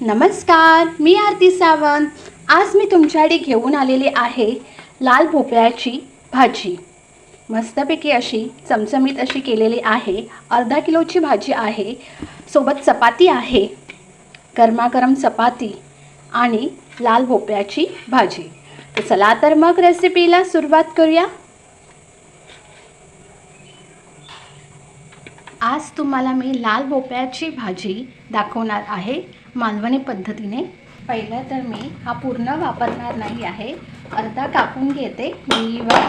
नमस्कार मी आरती सावंत. आज मी तुमच्याकडे घेऊन आलेली आहे लाल भोपळ्याची भाजी. मस्तपैकी अशी चमचमीत अशी केलेली आहे. अर्धा किलोची भाजी आहे. सोबत चपाती आहे. गरमागरम चपाती आणि लाल भोपळ्याची भाजी. तर चला तर मग रेसिपीला सुरुवात करूया. आज तुम्हाला मी लाल भोपळ्याची भाजी दाखवणार आहे. मालवणी पद्धतीने. पहिलं तर मी हा पूर्ण वापरणार नाही आहे. अर्धा कापून घेते मीवर.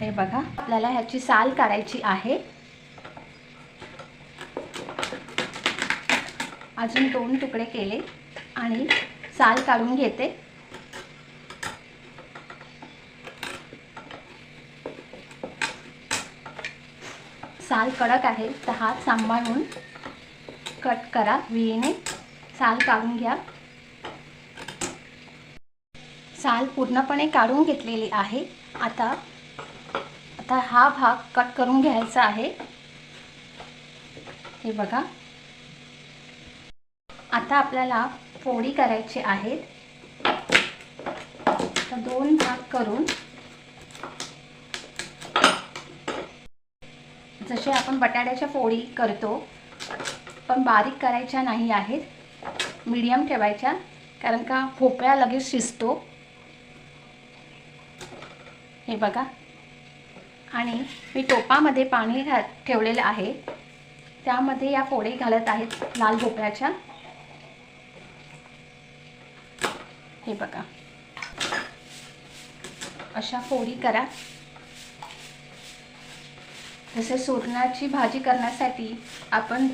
हे बघा आपल्याला ह्याची साल काढायची आहे. अजून दोन तुकडे केले आणि साल काढून घेते. साल कडक आहे तर हात सांभाळून कट करा. विळीने साल काढून घ्या. साल पूर्णपणे काढून घेतलेली आहे. आता आता हा भाग कट करून घ्यायचा आहे. हे बघा. आता आपल्याला फोडी करायची आहेत. तर दोन भाग करून जसे आपण बटाट्याच्या पोळी करतो पण बारीक करायच्या नाही आहेत. मीडियम ठेवायच्या कारण का भोपळा लगेच शिजतो. हे बघा. आणि मी टोपामध्ये पाणी घा ठेवलेलं आहे. त्यामध्ये या पोळी घालत आहेत लाल भोपळ्याच्या हे बघा. अशा पोळी करा. जसे सुरणाची भाजी करण्यासाठी आपण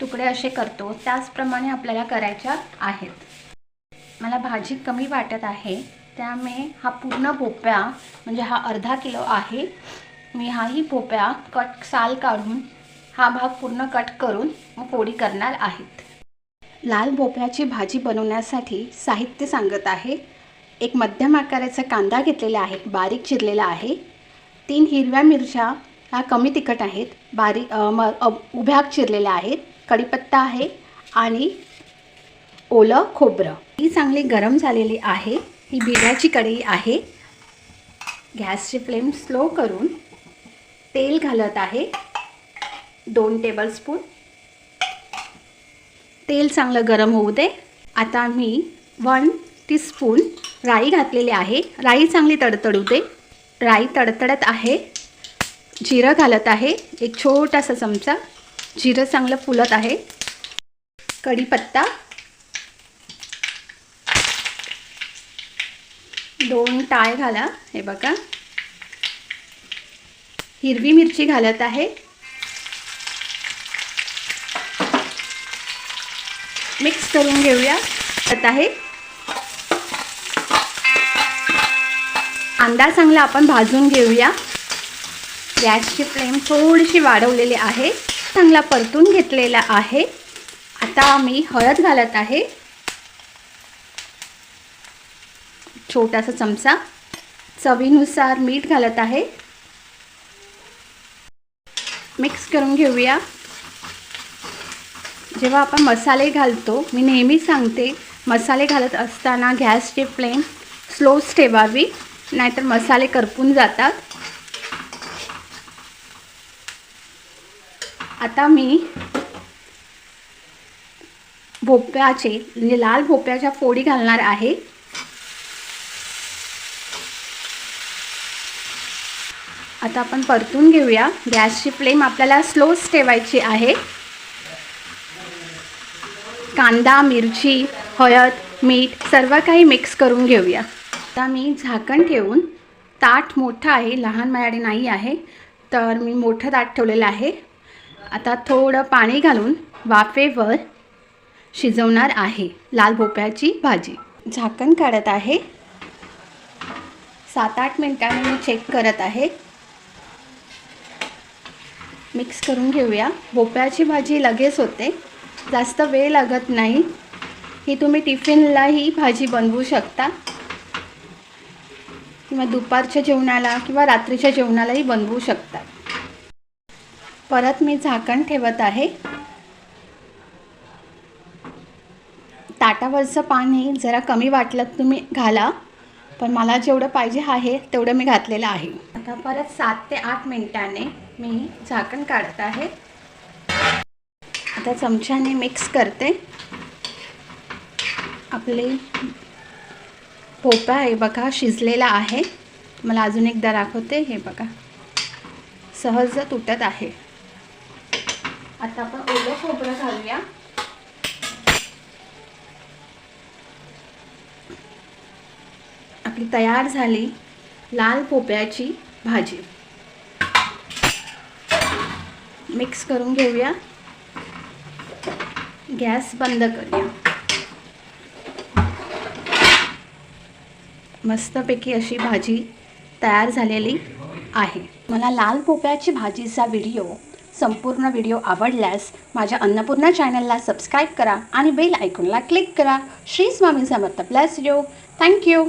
तुकडे असे करतो त्याचप्रमाणे आपल्याला करायच्या आहेत. मला भाजी कमी वाटत आहे त्यामुळे हा पूर्ण भोप्या म्हणजे हा अर्धा किलो आहे मी हाही भोप्या कट साल काढून हा भाग पूर्ण कट करून मग पोळी करणार आहेत. लाल भोपळ्याची भाजी बनवण्यासाठी साहित्य सांगत आहे. एक मध्यम आकाराचा कांदा घेतलेला आहे बारीक चिरलेला आहे. तीन हिरव्या मिरच्या ह्या कमी तिखट आहेत बारीक म उभ्या चिरलेल्या आहेत कढीपत्ता आहे आणि ओलं खोबरं. ही चांगली गरम झालेली आहे ही बिड्याची कढई आहे. गॅसची फ्लेम स्लो करून तेल घालत आहे दोन टेबलस्पून. तेल चांगलं गरम होऊ दे. आता मी वन टीस्पून राई घातलेली आहे. राई चांगली तडतडू दे. राई तडतडत आहे. जिरं घालत आहे. एक छोटासा चमचा. जिरं चांगलं फुलत आहे. कढीपत्ता. दोन टाळ घाला. हे बघा. हिरवी मिरची घालत आहे. मिक्स करून घेऊया. आता आहे. कांदा चांगला आपण भाजून घेऊया. गॅसची फ्लेम थोडीशी वाढवलेली आहे. चांगला परतून घेतलेला आहे. आता मी हळद घालत आहे. छोटासा चमचा चवीनुसार मीठ घालत आहे. मिक्स करून घेऊया. जेव्हा आपण मसाले घालतो मी नेहमी सांगते मसाले घालत असताना गॅसची फ्लेम स्लोच ठेवावी नाहीतर मसाले करपून जातात. आता मी भोपळ्याचे म्हणजे लाल भोपळ्याच्या फोडी घालणार आहे. आता आपण परतून घेऊया. गॅसची फ्लेम आपल्याला स्लोच ठेवायची आहे. कांदा मिरची हळद मीठ सर्व काही मिक्स करून घेऊया. आता मी झाकण ठेवून ताट मोठं आहे लहान माझ्याकडे नाही आहे तर मी मोठं ताट ठेवलेलं आहे. आता थोडं पाणी घालून वाफेवर शिजवणार आहे. लाल भोपळ्याची भाजी. झाकण काढत आहे. सात आठ मिनटांनी मी चेक करत आहे. मिक्स करून घेऊया. भोपळ्याची भाजी लगेच होते. जास्त वेळ लागत नाही. ही तुम्ही टिफिनलाही भाजी बनवू शकता. किंवा दुपारच्या जेवणाला किंवा रात्रीच्या जेवणालाही बनवू शकता. परत मी झाकण ठेवत आहे. ताटावरचं पाणी जरा कमी वाटलं तुम्ही घाला पण मला जेवढं पाहिजे आहे तेवढं मी घातलेलं आहे. आता परत सात ते आठ मिनिटाने मी झाकण काढत आहे. आता चमच्याने मिक्स करते. आपले भोपळा आहे बघा शिजलेला आहे. मला अजून एकदा दाखवते हे बघा. सहज तुटत आहे. आता आपण ओलं खोबरं घालूया. आपली तयार झाली लाल पोप्याची भाजी. मिक्स करून घेऊया. गॅस बंद करूया. मस्तपैकी अशी भाजी तयार झालेली आहे. मला लाल पोप्याची भाजीचा व्हिडिओ संपूर्ण व्हिडिओ आवडल्यास माझ्या अन्नपूर्णा चॅनलला सबस्क्राईब करा आणि बेल आयकॉनला क्लिक करा. Shri Swami Samarth plus Yog thank you